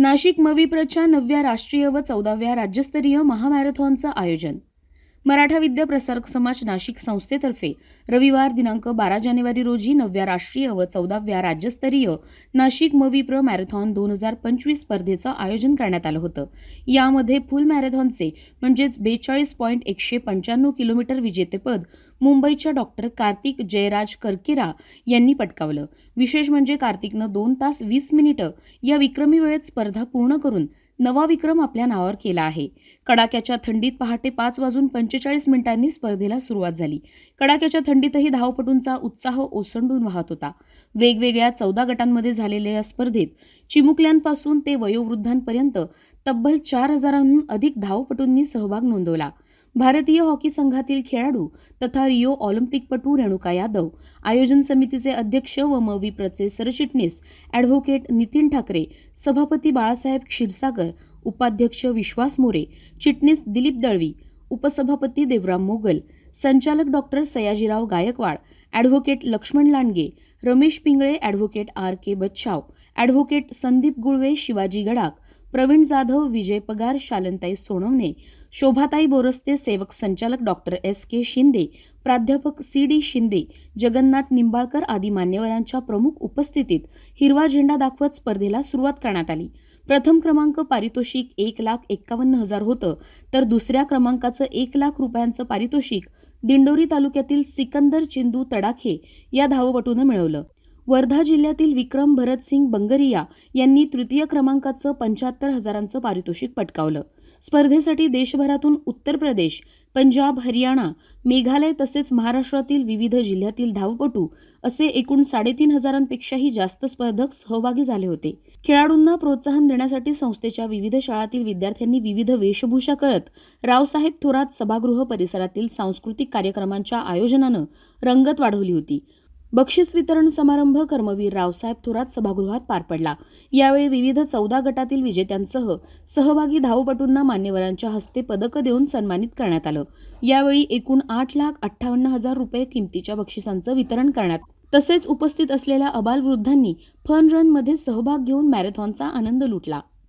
नाशिक मविप्रच्या नवव्या राष्ट्रीय व चौदाव्या राज्यस्तरीय महामॅरेथॉनचं आयोजन. मराठा विद्या प्रसारक समाज नाशिक संस्थेतर्फे रविवार दिनांक बारा जानेवारी रोजी नवव्या राष्ट्रीय व चौदाव्या राज्यस्तरीय नाशिक मविप्र मॅरेथॉन दोन हजार पंचवीस स्पर्धेचं आयोजन करण्यात आलं होतं. यामध्ये फुल मॅरेथॉनचे म्हणजेच बेचाळीस पॉईंट एकशे पंच्याण्णव किलोमीटर विजेतेपद मुंबईच्या डॉक्टर कार्तिक जयराज करकिरा यांनी पटकावलं. विशेष म्हणजे कार्तिकनं दोन तास वीस मिनिटं या विक्रमी वेळेत स्पर्धा पूर्ण करून नवा विक्रम आपल्या नावावर केला आहे. कडाक्याच्या थंडीत पहाटे पाच वाजून पंचेचाळीस मिनिटांनी स्पर्धेला सुरुवात झाली. कडाक्याच्या थंडीतही धावपटूंचा उत्साह ओसंडून वाहत होता. वेगवेगळ्या चौदा गटांमध्ये झालेल्या या स्पर्धेत चिमुकल्यांपासून ते वयोवृद्धांपर्यंत तब्बल चार हजारांहून अधिक धावपटूंनी सहभाग नोंदवला. भारतीय हॉकी संघातील खेळाडू तथा रिओ ऑलिम्पिकपटू रेणुका यादव आयोजन समितीचे अध्यक्ष व मविप्रचे सरचिटणीस ॲडव्होकेट नितीन ठाकरे सभापती बाळासाहेब क्षीरसागर उपाध्यक्ष विश्वास मोरे चिटणीस दिलीप दळवी उपसभापती देवराम मोगल संचालक doctor Sayajirao Gaikwad advocate Laxman Landge Ramesh Pingale advocate R K Bachhav advocate Sandeep Gulve Shivaji Gadak Pravin Jadhav Vijay Pagar Shalantai Sonawane Shobhatai Boraste सेवक संचालक डॉक्टर एस. के. शिंदे प्राध्यापक सी. डी. शिंदे जगन्नाथ निंबाळकर आदी मान्यवरांच्या प्रमुख उपस्थितीत हिरवा झेंडा दाखवत स्पर्धेला सुरुवात करण्यात आली. प्रथम क्रमांक पारितोषिक एक लाख एक्कावन्न हजार होतं तर दुसऱ्या क्रमांकाचं एक लाख रुपयांचं पारितोषिक दिंडोरी तालुक्यातील सिकंदर चिंदू तडाखे या धावपटूनं मिळवलं. वर्धा जिल्ह्यातील विक्रम भरतसिंग बंगरिया यांनी तृतीय क्रमांकाचं पंच्याहत्तर हजारांचं पारितोषिक पटकावलं. स्पर्धेसाठी देशभरातून उत्तर प्रदेश पंजाब हरियाणा मेघालय तसेच महाराष्ट्रातील विविध जिल्ह्यातील धावपटू असे एकूण साडेतीन हजारांपेक्षाही जास्त स्पर्धक सहभागी झाले होते. खेळाडूंना प्रोत्साहन देण्यासाठी संस्थेच्या विविध शाळातील विद्यार्थ्यांनी विविध वेशभूषा करत रावसाहेब थोरात सभागृह परिसरातील सांस्कृतिक कार्यक्रमांच्या आयोजनानं रंगत वाढवली होती. बक्षीस वितरण समारंभ कर्मवीर रावसाहेब थोरात सभागृहात पार पडला. यावेळी विविध चौदा गटातील विजेत्यांसह सहभागी धावपटूंना मान्यवरांच्या हस्ते पदकं देऊन सन्मानित करण्यात आलं. यावेळी एकूण आठ लाख अठ्ठावन्न हजार रुपये किमतीच्या बक्षिसांचं वितरण करण्यात तसेच उपस्थित असलेल्या अबालवृद्धांनी फन रनमध्ये सहभाग घेऊन मॅरेथॉनचा आनंद लुटला.